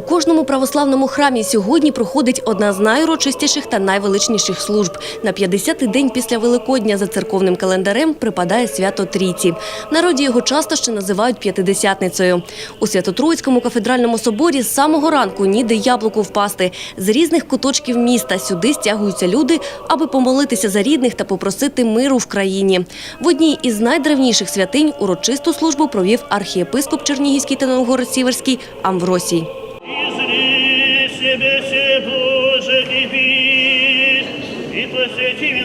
кожному православному храмі сьогодні проходить одна з найурочистіших та найвеличніших служб. На 50-й день після Великодня за церковним календарем припадає свято Трійці. Народі його часто ще називають П'ятидесятницею. У Свято-Троїцькому кафедральному соборі з самого ранку ніде яблуку впасти. З різних куточків міста сюди стягуються люди, аби помолитися за рідних та попросити миру в країні. В одній із найдревніших святинь урочисту службу провів архієпископ Чернігівський та Новгород-Сіверський Амвросій. И посвяти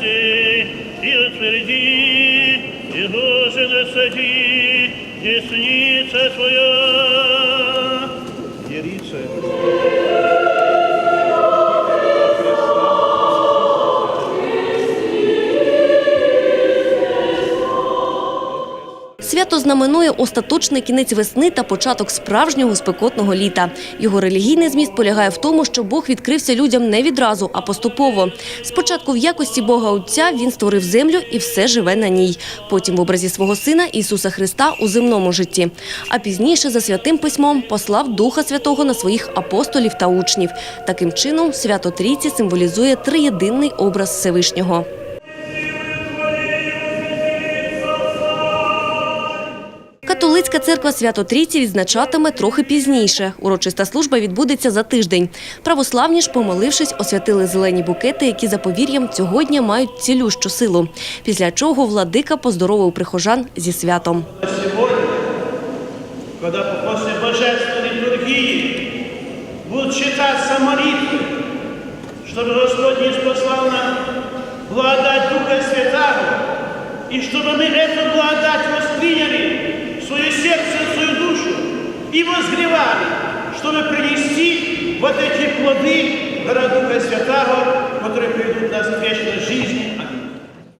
сей, и утверди, и Боже насади, десница Твоя. Ярица. Свято знаменує остаточний кінець весни та початок справжнього спекотного літа. Його релігійний зміст полягає в тому, що Бог відкрився людям не відразу, а поступово. Спочатку в якості Бога Отця він створив землю і все живе на ній. Потім в образі свого сина Ісуса Христа у земному житті. А пізніше за святим письмом послав Духа Святого на своїх апостолів та учнів. Таким чином, свято Трійці символізує триєдинний образ Всевишнього. Католицька церква Свято-Трійці відзначатиме трохи пізніше. Урочиста служба відбудеться за тиждень. Православні ж, помолившись, освятили зелені букети, які за повір'ям цього дня мають цілющу силу. Після чого владика поздоровив прихожан зі святом. Сегодня, когда после божественной литургии будут читаться молитвы, чтобы Господь не спасал нам благодать Духа Святого, и чтобы мы эту благодать и возгревали, чтобы принести вот эти плоды дара Духа Святого, которые приведут нас к вечной жизни